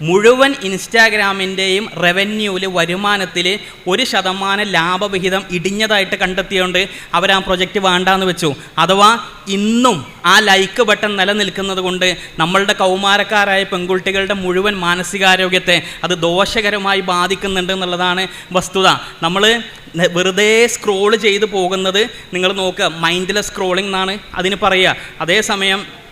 മുഴുവൻ ഇൻസ്റ്റാഗ്രാമിന്റെയും റവന്യൂവിൽ വരുമാനത്തിൽ ഒരു ശതമാനം ലാഭവിഹിതം ഇടിഞ്ഞതായിട്ട് കണ്ടെത്തിയുകൊണ്ട് അവർ ആ പ്രൊജക്റ്റ് വേണ്ടാന്ന് വെച്ചു. അഥവാ ഇന്നും ആ ലൈക്ക് ബട്ടൺ നിലനിൽക്കുന്നത് കൊണ്ട് നമ്മളുടെ കൗമാരക്കാരായ പെൺകുട്ടികളുടെ മുഴുവൻ മാനസികാരോഗ്യത്തെ അത് ദോഷകരമായി ബാധിക്കുന്നുണ്ട് എന്നുള്ളതാണ് വസ്തുത. നമ്മൾ വെറുതെ സ്ക്രോൾ ചെയ്ത് പോകുന്നത് നിങ്ങൾ നോക്കുക മൈൻഡ്ലെസ് സ്ക്രോളിംഗ് എന്നാണ് അതിന് പറയുക. അതേസമയം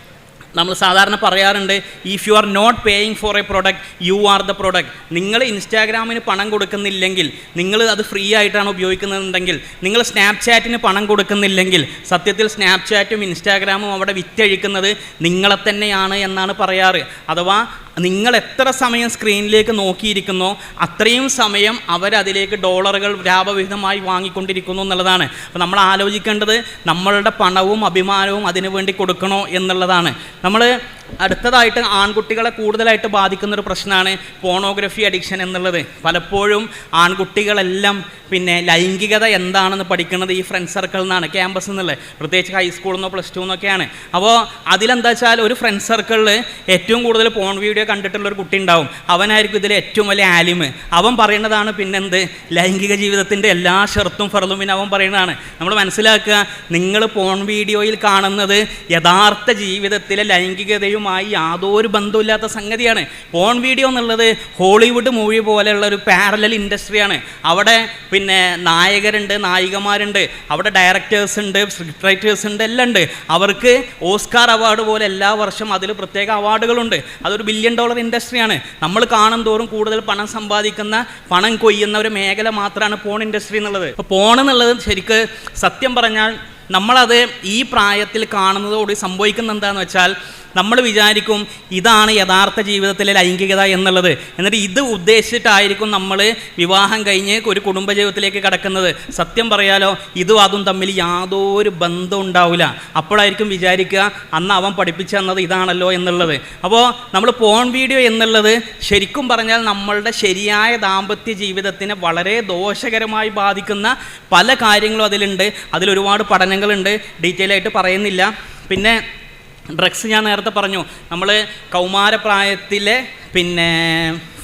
നമ്മൾ സാധാരണ പറയാറുണ്ട് if you are not paying for a product you are the product നിങ്ങൾ ഇൻസ്റ്റാഗ്രാമിന് പണം കൊടുക്കുന്നില്ലെങ്കിൽ നിങ്ങൾ അത് ഫ്രീ ആയിട്ടാണ് ഉപയോഗിക്കുന്നതെങ്കിൽ നിങ്ങൾ സ്നാപ്ചാറ്റിന് പണം കൊടുക്കുന്നില്ലെങ്കിൽ സത്യത്തിൽ സ്നാപ്ചാറ്റും ഇൻസ്റ്റാഗ്രാമും അവിടെ വിറ്റഴിക്കുന്നത് നിങ്ങളെ തന്നെയാണ് എന്നാണ് പറയാറ്. അഥവാ നിങ്ങൾ എത്ര സമയം സ്ക്രീനിലേക്ക് നോക്കിയിരിക്കുന്നോ അത്രയും സമയം അവരതിലേക്ക് ഡോളറുകൾ ലാഭവിഹിതമായി വാങ്ങിക്കൊണ്ടിരിക്കുന്നു എന്നുള്ളതാണ്. അപ്പോൾ നമ്മൾ ആലോചിക്കേണ്ടത് നമ്മളുടെ പണവും അഭിമാനവും അതിനു വേണ്ടി കൊടുക്കണോ എന്നുള്ളതാണ്. നമ്മൾ അടുത്തതായിട്ട് ആൺകുട്ടികളെ കൂടുതലായിട്ട് ബാധിക്കുന്ന ഒരു പ്രശ്നമാണ് പോണോഗ്രഫി അഡിക്ഷൻ എന്നുള്ളത്. പലപ്പോഴും ആൺകുട്ടികളെല്ലാം പിന്നെ ലൈംഗികത എന്താണെന്ന് പഠിക്കുന്നത് ഈ ഫ്രണ്ട് സർക്കിളിൽ നിന്നാണ് ക്യാമ്പസ് എന്നുള്ളത് പ്രത്യേകിച്ച് ഹൈസ്കൂളിൽ നിന്നോ പ്ലസ് ടു എന്നൊക്കെയാണ് അപ്പോൾ അതിലെന്താ വെച്ചാൽ ഒരു ഫ്രണ്ട് സർക്കിളിൽ ഏറ്റവും കൂടുതൽ പോൺ വീഡിയോ കണ്ടിട്ടുള്ള ഒരു കുട്ടി ഉണ്ടാവും. അവനായിരിക്കും ഇതിൽ ഏറ്റവും വലിയ ആലിമ് അവൻ പറയുന്നതാണ് പിന്നെന്ത്? ലൈംഗിക ജീവിതത്തിന്റെ എല്ലാ ഷർത്തും ഫറലും. പിന്നെ അവൻ പറയുന്നതാണ് നമ്മൾ മനസ്സിലാക്കുക നിങ്ങൾ പോൺ വീഡിയോയിൽ കാണുന്നത് യഥാർത്ഥ ജീവിതത്തിലെ ലൈംഗികതയുമായി യാതൊരു ബന്ധമില്ലാത്ത സംഗതിയാണ്. പോൺ വീഡിയോ എന്നുള്ളത് ഹോളിവുഡ് മൂവി പോലെയുള്ള ഒരു പാരലൽ ഇൻഡസ്ട്രിയാണ്. അവിടെ പിന്നെ നായകരുണ്ട് നായികമാരുണ്ട് അവിടെ ഡയറക്ടേഴ്സ് ഉണ്ട് സ്ക്രിപ്റ്റ് റൈറ്റേഴ്സ് ഉണ്ട് എല്ലാം ഉണ്ട്. അവർക്ക് ഓസ്കാർ അവാർഡ് പോലെ എല്ലാ വർഷം അതിൽ പ്രത്യേക അവാർഡുകളുണ്ട്. അതൊരു ബില്യൺ ഡോളർ ഇൻഡസ്ട്രിയാണ്. നമ്മൾ കാണും തോറും കൂടുതൽ പണം സമ്പാദിക്കുന്ന പണം കൊയ്യുന്ന ഒരു മേഖല മാത്രമാണ് പോൺ ഇൻഡസ്ട്രി എന്നുള്ളത്. അപ്പോൾ പോൺ എന്നുള്ളത് ശരിക്ക് സത്യം പറഞ്ഞാൽ നമ്മളത് ഈ പ്രായത്തിൽ കാണുന്നതോട് സംഭവിക്കുന്ന എന്താണെന്ന് വെച്ചാൽ നമ്മൾ വിചാരിക്കും ഇതാണ് യഥാർത്ഥ ജീവിതത്തിലെ ലൈംഗികത എന്നുള്ളത്. എന്നിട്ട് ഇത് ഉദ്ദേശിച്ചിട്ടായിരിക്കും നമ്മൾ വിവാഹം കഴിഞ്ഞ് ഒരു കുടുംബജീവിതത്തിലേക്ക് കടക്കുന്നത്. സത്യം പറയാലോ ഇതും അതും തമ്മിൽ യാതൊരു ബന്ധം ഉണ്ടാവില്ല അപ്പോഴായിരിക്കും വിചാരിക്കുക അന്ന് അവൻ പഠിപ്പിച്ചു തന്നത് ഇതാണല്ലോ എന്നുള്ളത്. അപ്പോൾ നമ്മൾ പോൺ വീഡിയോ എന്നുള്ളത് ശരിക്കും പറഞ്ഞാൽ നമ്മളുടെ ശരിയായ ദാമ്പത്യ ജീവിതത്തിനെ വളരെ ദോഷകരമായി ബാധിക്കുന്ന പല കാര്യങ്ങളും അതിലുണ്ട്. അതിലൊരുപാട് പഠനങ്ങളുണ്ട് ഡീറ്റെയിൽ ആയിട്ട് പറയുന്നില്ല. പിന്നെ ഡ്രഗ്സ് ഞാൻ നേരത്തെ പറഞ്ഞു. നമ്മൾ കൗമാരപ്രായത്തിലെ പിന്നെ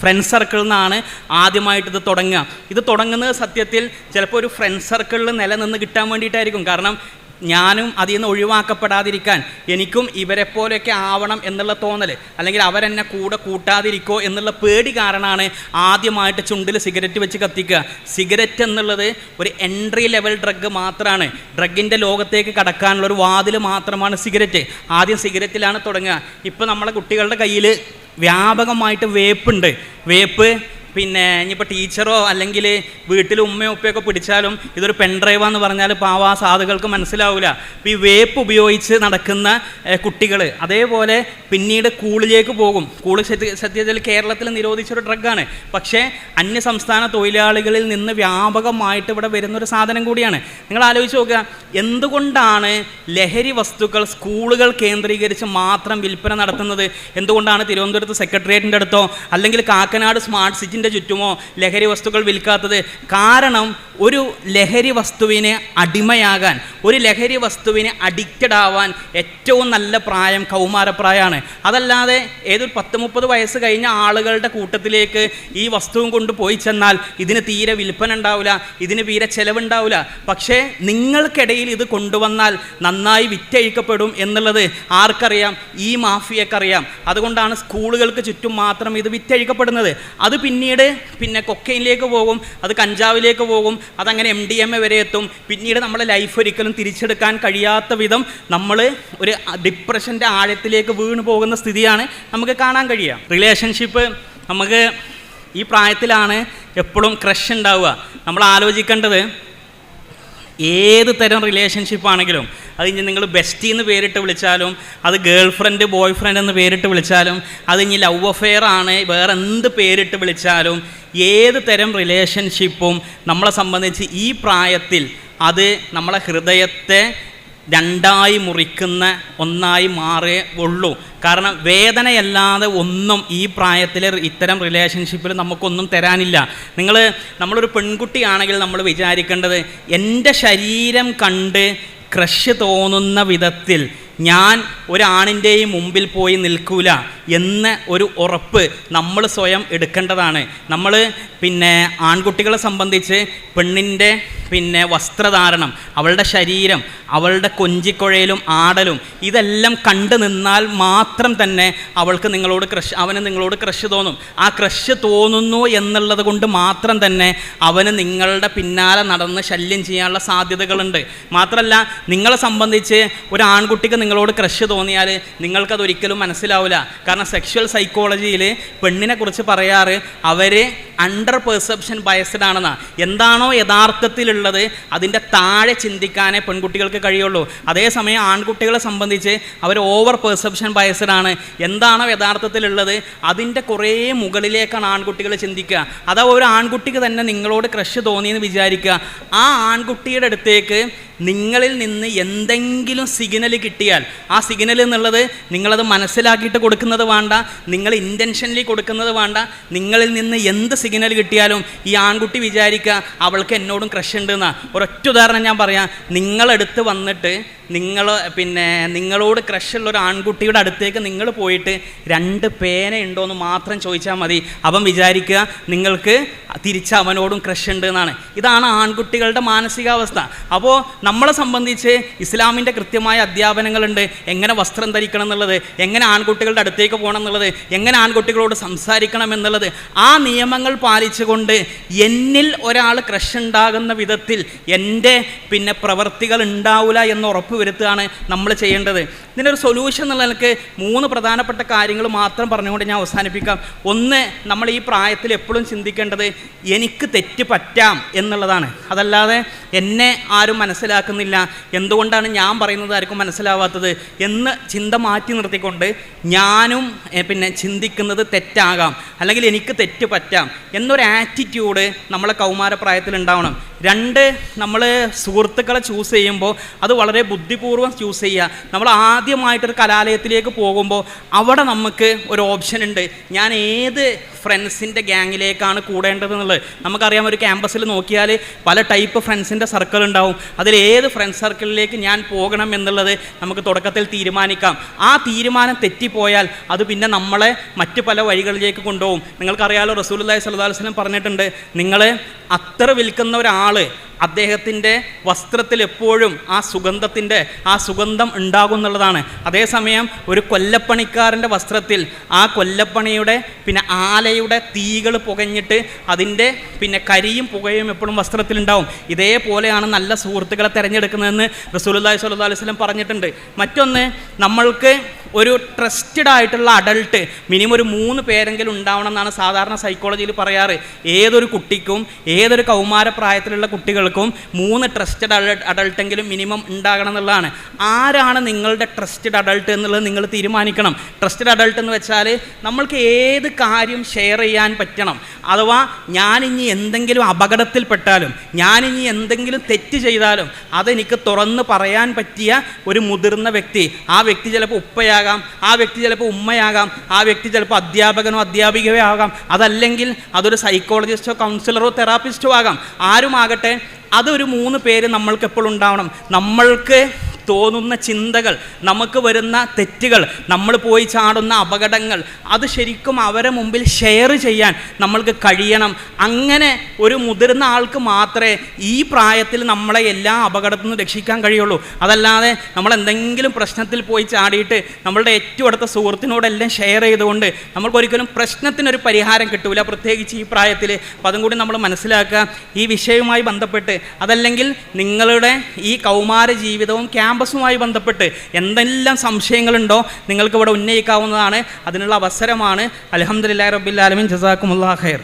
ഫ്രണ്ട് സർക്കിളിൽ നിന്നാണ് ആദ്യമായിട്ട് ഇത് തുടങ്ങുക. ഇത് തുടങ്ങുന്നത് സത്യത്തിൽ ചിലപ്പോൾ ഒരു ഫ്രണ്ട് സർക്കിളിൽ നിലനിന്ന് കിട്ടാൻ വേണ്ടിയിട്ടായിരിക്കും. കാരണം ഞാനും അതിൽ നിന്ന് ഒഴിവാക്കപ്പെടാതിരിക്കാൻ എനിക്കും ഇവരെ പോലെയൊക്കെ ആവണം എന്നുള്ള തോന്നൽ അല്ലെങ്കിൽ അവരെന്നെ കൂടെ കൂട്ടാതിരിക്കോ എന്നുള്ള പേടി കാരണമാണ് ആദ്യമായിട്ട് ചുണ്ടിൽ സിഗരറ്റ് വെച്ച് കത്തിക്കുക. സിഗരറ്റ് എന്നുള്ളത് ഒരു എൻട്രി ലെവൽ ഡ്രഗ് മാത്രമാണ് ഡ്രഗിന്റെ ലോകത്തേക്ക് കടക്കാനുള്ള ഒരു വാതിൽ മാത്രമാണ് സിഗരറ്റ്. ആദ്യം സിഗരറ്റിലാണ് തുടങ്ങുക. ഇപ്പോൾ നമ്മളെ കുട്ടികളുടെ കയ്യിൽ വ്യാപകമായിട്ട് വേപ്പുണ്ട്. വേപ്പ് പിന്നെ ഇനിയിപ്പോൾ ടീച്ചറോ അല്ലെങ്കിൽ വീട്ടിൽ ഉമ്മയോ ഉപ്പയൊക്കെ പിടിച്ചാലും ഇതൊരു പെൺഡ്രൈവാന്ന് പറഞ്ഞാൽ പാവ ആ സാധുകൾക്ക് മനസ്സിലാവില്ല ഈ വേപ്പ് ഉപയോഗിച്ച് നടക്കുന്ന കുട്ടികൾ അതേപോലെ പിന്നീട് കൂളിലേക്ക് പോകും. കൂൾ സത്യ സത്യത്തിൽ കേരളത്തിൽ നിരോധിച്ചൊരു ഡ്രഗാണ്. പക്ഷേ അന്യ സംസ്ഥാന തൊഴിലാളികളിൽ നിന്ന് വ്യാപകമായിട്ട് ഇവിടെ വരുന്നൊരു സാധനം കൂടിയാണ്. നിങ്ങൾ ആലോചിച്ച് നോക്കുക. എന്തുകൊണ്ടാണ് ലഹരി വസ്തുക്കൾ സ്കൂളുകൾ കേന്ദ്രീകരിച്ച് മാത്രം വിൽപ്പന നടത്തുന്നത്? എന്തുകൊണ്ടാണ് തിരുവനന്തപുരത്ത് സെക്രട്ടേറിയറ്റിന്റെ അടുത്തോ അല്ലെങ്കിൽ കാക്കനാട് സ്മാർട്ട് സിറ്റിന്റെ ചുറ്റുമോ ലഹരി വസ്തുക്കൾ വിൽക്കാത്തത്? കാരണം ഒരു ലഹരി വസ്തുവിന് അടിമയാകാൻ ഒരു ലഹരി വസ്തുവിന് അഡിക്റ്റഡ് ആവാൻ ഏറ്റവും നല്ല പ്രായം കൗമാരപ്രായമാണ് അതല്ലാതെ ഏതൊരു പത്ത് മുപ്പത് വയസ്സ് കഴിഞ്ഞ ആളുകളുടെ കൂട്ടത്തിലേക്ക് ഈ വസ്തുവും കൊണ്ട് പോയി ചെന്നാൽ ഇതിന് തീരെ വിൽപ്പന ഉണ്ടാവില്ല ഇതിന് തീരെ ചെലവുണ്ടാവില്ല. പക്ഷേ നിങ്ങൾക്കിടയിൽ ഇത് കൊണ്ടുവന്നാൽ നന്നായി വിറ്റഴിക്കപ്പെടും എന്നുള്ളത് ആർക്കറിയാം? ഈ മാഫിയക്കറിയാം. അതുകൊണ്ടാണ് സ്കൂളുകൾക്ക് ചുറ്റും മാത്രം ഇത് വിറ്റഴിക്കപ്പെടുന്നത്. അത് പിന്നീട് പിന്നെ കൊക്കയിലേക്ക് പോകും അത് കഞ്ചാവിലേക്ക് പോകും അതങ്ങനെ എം ഡി എം എ വരെ എത്തും. പിന്നീട് നമ്മളെ ലൈഫ് ഒരിക്കലും തിരിച്ചെടുക്കാൻ കഴിയാത്ത വിധം നമ്മൾ ഒരു ഡിപ്രഷന്റെ ആഴത്തിലേക്ക് വീണ് പോകുന്ന സ്ഥിതിയാണ് നമുക്ക് കാണാൻ കഴിയുക. റിലേഷൻഷിപ്പ് നമുക്ക് ഈ പ്രായത്തിലാണ് എപ്പോഴും ക്രഷ് ഉണ്ടാവുക. നമ്മൾ ആലോചിക്കേണ്ടത് ഏത് തരം റിലേഷൻഷിപ്പ് ആണെങ്കിലും അത് ഇനി നിങ്ങൾ ബെസ്റ്റി എന്ന് പേരിട്ട് വിളിച്ചാലും അത് ഗേൾ ഫ്രണ്ട് ബോയ് ഫ്രണ്ട് എന്ന് പേരിട്ട് വിളിച്ചാലും അത് ഇനി ലവ് അഫെയർ ആണ് വേറെ എന്ത് പേരിട്ട് വിളിച്ചാലും ഏത് തരം റിലേഷൻഷിപ്പും നമ്മളെ സംബന്ധിച്ച് ഈ പ്രായത്തിൽ അത് നമ്മളെ ഹൃദയത്തെ രണ്ടായി മുറിക്കുന്ന ഒന്നായി മാറേ ഉള്ളൂ. കാരണം വേദനയല്ലാതെ ഒന്നും ഈ പ്രായത്തിൽ ഇത്തരം റിലേഷൻഷിപ്പിൽ നമുക്കൊന്നും തരാനില്ല. നിങ്ങൾ നമ്മളൊരു പെൺകുട്ടിയാണെങ്കിൽ നമ്മൾ വിചാരിക്കേണ്ടത് എന്റെ ശരീരം കണ്ട് ക്രഷ് തോന്നുന്ന വിധത്തിൽ ഞാൻ ഒരാണിന്റെയും മുമ്പിൽ പോയി നിൽക്കൂല എന്ന് ഒരു ഉറപ്പ് നമ്മൾ സ്വയം എടുക്കേണ്ടതാണ്. നമ്മൾ പിന്നെ ആൺകുട്ടികളെ സംബന്ധിച്ച് പെണ്ണിന്റെ പിന്നെ വസ്ത്രധാരണം അവളുടെ ശരീരം അവളുടെ കൊഞ്ചിക്കുഴയിലും ആടലും ഇതെല്ലാം കണ്ടു നിന്നാൽ മാത്രം തന്നെ അവൾക്ക് നിങ്ങളോട് ക്രഷ് അവന് നിങ്ങളോട് ക്രഷ് തോന്നും. ആ ക്രഷ് തോന്നുന്നു എന്നുള്ളത് കൊണ്ട് മാത്രം തന്നെ അവന് നിങ്ങളുടെ പിന്നാലെ നടന്ന് ശല്യം ചെയ്യാനുള്ള സാധ്യതകളുണ്ട്. മാത്രമല്ല നിങ്ങളെ സംബന്ധിച്ച് ഒരു ആൺകുട്ടിക്ക് നിങ്ങളോട് ക്രഷ് തോന്നിയാൽ നിങ്ങൾക്കത് ഒരിക്കലും മനസ്സിലാവില്ല കാരണം സെക്ഷൽ സൈക്കോളജിയിൽ പെണ്ണിനെ കുറിച്ച് പറയാറ് അവർ അണ്ടർ പെർസെപ്ഷൻ ബയസ്ഡ് ആണെന്നാണ് എന്താണോ യഥാർത്ഥത്തിലുള്ളത് അതിന്റെ താഴെ ചിന്തിക്കാനേ പെൺകുട്ടികൾക്ക് കഴിയുള്ളൂ. അതേസമയം ആൺകുട്ടികളെ സംബന്ധിച്ച് അവർ ഓവർ പെർസെപ്ഷൻ ബയസ്ഡാണ് എന്താണോ യഥാർത്ഥത്തിലുള്ളത്? അതിന്റെ കുറേ മുകളിലേക്കാണ് ആൺകുട്ടികൾ ചിന്തിക്കുക. അതാ ഒരു ആൺകുട്ടിക്ക് തന്നെ നിങ്ങളോട് ക്രഷ് തോന്നിയെന്ന് വിചാരിക്കുക. ആ ആൺകുട്ടിയുടെ അടുത്തേക്ക് നിങ്ങളിൽ നിന്ന് എന്തെങ്കിലും സിഗ്നൽ കിട്ടിയാൽ ആ സിഗ്നൽ എന്നുള്ളത് നിങ്ങളത് മനസ്സിലാക്കിയിട്ട് കൊടുക്കുന്നത് വേണ്ട നിങ്ങൾ ഇന്റൻഷനലി കൊടുക്കുന്നത് വേണ്ട നിങ്ങളിൽ നിന്ന് എന്ത് സിഗ്നൽ കിട്ടിയാലും ഈ ആൺകുട്ടി വിചാരിക്കുക അവൾക്ക് എന്നോടും ക്രഷ് ഉണ്ടെന്നാ. ഒരൊറ്റ ഉദാഹരണം ഞാൻ പറയാം. നിങ്ങളെടുത്ത് വന്നിട്ട് നിങ്ങൾ പിന്നെ നിങ്ങളോട് ക്രഷുള്ള ഒരു ആൺകുട്ടിയുടെ അടുത്തേക്ക് നിങ്ങൾ പോയിട്ട് രണ്ട് പേന ഉണ്ടോ എന്ന് മാത്രം ചോദിച്ചാൽ മതി. അവൻ വിചാരിക്കുക നിങ്ങൾക്ക് തിരിച്ച് അവനോടും ക്രഷ് ഉണ്ട് എന്നാണ്. ഇതാണ് ആൺകുട്ടികളുടെ മാനസികാവസ്ഥ. അപ്പോൾ നമ്മളെ സംബന്ധിച്ച് ഇസ്ലാമിന്റെ കൃത്യമായ അധ്യാപനങ്ങളുണ്ട്. എങ്ങനെ വസ്ത്രം ധരിക്കണം എന്നുള്ളത് എങ്ങനെ ആൺകുട്ടികളുടെ അടുത്തേക്ക് പോകണം എന്നുള്ളത് എങ്ങനെ ആൺകുട്ടികളോട് സംസാരിക്കണം എന്നുള്ളത് ആ നിയമങ്ങൾ പാലിച്ചുകൊണ്ട് എന്നിൽ ഒരാൾ ക്രഷ് ഉണ്ടാകുന്ന വിധത്തിൽ എന്റെ പിന്നെ പ്രവർത്തികൾ ഉണ്ടാവില്ല എന്ന് ഉറപ്പ് വരുത്തുകയാണ് നമ്മൾ ചെയ്യേണ്ടത്. ഇതിനൊരു സൊല്യൂഷൻ എന്നുള്ള നിലയ്ക്ക് മൂന്ന് പ്രധാനപ്പെട്ട കാര്യങ്ങൾ മാത്രം പറഞ്ഞുകൊണ്ട് ഞാൻ അവസാനിപ്പിക്കാം. ഒന്ന് നമ്മൾ ഈ പ്രായത്തിൽ എപ്പോഴും ചിന്തിക്കേണ്ടത് എനിക്ക് തെറ്റ് പറ്റാം എന്നുള്ളതാണ്. അതല്ലാതെ എന്നെ ആരും മനസ്സിലാക്കുന്നില്ല. എന്തുകൊണ്ടാണ് ഞാൻ പറയുന്നത് ആർക്കും മനസ്സിലാവാത്തത്? എന്ന് ചിന്ത മാറ്റി നിർത്തിക്കൊണ്ട് ഞാനും പിന്നെ ചിന്തിക്കുന്നത് തെറ്റാകാം. അല്ലെങ്കിൽ എനിക്ക് തെറ്റ് പറ്റാം എന്നൊരു ആറ്റിറ്റ്യൂഡ് നമ്മളെ കൗമാരപ്രായത്തിൽ ഉണ്ടാവണം. രണ്ട് നമ്മൾ സുഹൃത്തുക്കളെ ചൂസ് ചെയ്യുമ്പോൾ അത് വളരെ ബുദ്ധിപൂർവം ചൂസ് ചെയ്യുക. നമ്മൾ ആദ്യമായിട്ടൊരു കലാലയത്തിലേക്ക് പോകുമ്പോൾ അവിടെ നമുക്ക് ഒരു ഓപ്ഷൻ ഉണ്ട്. ഞാൻ ഏത് ഫ്രണ്ട്സിന്റെ ഗ്യാങ്ങിലേക്കാണ് കൂടേണ്ടത് എന്നുള്ളത് നമുക്കറിയാം ഒരു ക്യാമ്പസിൽ നോക്കിയാൽ പല ടൈപ്പ് ഫ്രണ്ട്സിന്റെ സർക്കിൾ ഉണ്ടാവും. അതിൽ ഏത് ഫ്രണ്ട് സർക്കിളിലേക്ക് ഞാൻ പോകണം എന്നുള്ളത് നമുക്ക് തുടക്കത്തിൽ തീരുമാനിക്കാം. ആ തീരുമാനം തെറ്റിപ്പോയാൽ അത് പിന്നെ നമ്മളെ മറ്റു പല വഴികളിലേക്ക് കൊണ്ടുപോകും. നിങ്ങൾക്കറിയാലോ റസൂൽ അലൈഹി വസല്ലം പറഞ്ഞിട്ടുണ്ട് നിങ്ങൾ അത്തർ വിൽക്കുന്ന ഒരാൾ അദ്ദേഹത്തിന്റെ വസ്ത്രത്തിൽ എപ്പോഴും ആ സുഗന്ധത്തിന്റെ ആ സുഗന്ധം ഉണ്ടാകും എന്നുള്ളതാണ് അതേസമയം ഒരു കൊല്ലപ്പണിക്കാരന്റെ വസ്ത്രത്തിൽ ആ കൊല്ലപ്പണിയുടെ പിന്നെ ആലയുടെ തീകൾ പുകഞ്ഞിട്ട് അതിന്റെ പിന്നെ കരിയും പുകയും എപ്പോഴും വസ്ത്രത്തിലുണ്ടാവും. ഇതേപോലെയാണ് നല്ല സുഹൃത്തുക്കളെ തിരഞ്ഞെടുക്കുന്നതെന്ന് റസൂലുള്ളാഹി സ്വല്ലു അലൈഹി വസല്ലം പറഞ്ഞിട്ടുണ്ട്. മറ്റൊന്ന് നമ്മൾക്ക് ഒരു ട്രസ്റ്റഡ് ആയിട്ടുള്ള അഡൾട്ട് മിനിമം ഒരു മൂന്ന് പേരെങ്കിലും ഉണ്ടാവണം എന്നാണ് സാധാരണ സൈക്കോളജിയിൽ പറയാറ്. ഏതൊരു കുട്ടിക്കും ഏതൊരു കൗമാര പ്രായത്തിലുള്ള കുട്ടികൾക്കും മൂന്ന് ട്രസ്റ്റഡ് അഡൾട്ട് അഡൾട്ടെങ്കിലും മിനിമം ഉണ്ടാകണം എന്നുള്ളതാണ്. ആരാണ് നിങ്ങളുടെ ട്രസ്റ്റഡ് അഡൾട്ട് എന്നുള്ളത് നിങ്ങൾ തീരുമാനിക്കണം. ട്രസ്റ്റഡ് അഡൾട്ട് എന്ന് വെച്ചാൽ നമ്മൾക്ക് ഏത് കാര്യം ഷെയർ ചെയ്യാൻ പറ്റണം. അഥവാ ഞാനിനി എന്തെങ്കിലും അപകടത്തിൽപ്പെട്ടാലും ഞാനിനി എന്തെങ്കിലും തെറ്റ് ചെയ്താലും അതെനിക്ക് തുറന്ന് പറയാൻ പറ്റിയ ഒരു മുതിർന്ന വ്യക്തി ആ വ്യക്തി ചിലപ്പോൾ ഉപ്പയാകാം ആ വ്യക്തി ചിലപ്പോൾ ഉമ്മയാകാം ആ വ്യക്തി ചിലപ്പോൾ അധ്യാപകനോ അധ്യാപികയോ ആകാം അതല്ലെങ്കിൽ അതൊരു സൈക്കോളജിസ്റ്റോ കൗൺസിലറോ തെറാപ്പിസ്റ്റോ ആകാം. ആരുമാകട്ടെ അതൊരു മൂന്ന് പേര് നമ്മൾക്ക് എപ്പോഴും ഉണ്ടാവണം. നമ്മൾക്ക് തോന്നുന്ന ചിന്തകൾ നമുക്ക് വരുന്ന തെറ്റുകൾ നമ്മൾ പോയി ചാടുന്ന അപകടങ്ങൾ അത് ശരിക്കും അവരെ മുമ്പിൽ ഷെയർ ചെയ്യാൻ നമ്മൾക്ക് കഴിയണം. അങ്ങനെ ഒരു മുതിർന്ന ആൾക്ക് മാത്രമേ ഈ പ്രായത്തിൽ നമ്മളെ എല്ലാ അപകടത്തിൽ നിന്ന് രക്ഷിക്കാൻ കഴിയുള്ളൂ. അതല്ലാതെ നമ്മൾ എന്തെങ്കിലും പ്രശ്നത്തിൽ പോയി ചാടിയിട്ട് നമ്മളുടെ ഏറ്റവും അടുത്ത സുഹൃത്തിനോടെല്ലാം ഷെയർ ചെയ്തുകൊണ്ട് നമ്മൾക്കൊരിക്കലും പ്രശ്നത്തിനൊരു പരിഹാരം കിട്ടൂല. പ്രത്യേകിച്ച് ഈ പ്രായത്തിൽ. അപ്പം അതും കൂടി നമ്മൾ മനസ്സിലാക്കുക. ഈ വിഷയവുമായി ബന്ധപ്പെട്ട് അതല്ലെങ്കിൽ നിങ്ങളുടെ ഈ കൗമാര ജീവിതവും ക്യാമ്പസുമായി ബന്ധപ്പെട്ട് എന്തെല്ലാം സംശയങ്ങളുണ്ടോ നിങ്ങൾക്ക് ഇവിടെ ഉന്നയിക്കാവുന്നതാണ് അതിനുള്ള അവസരമാണ്. അലഹമ്മദില്ലാ റബ്ബിൽ ജസാക്കുമുല്ലാ ഖൈർ.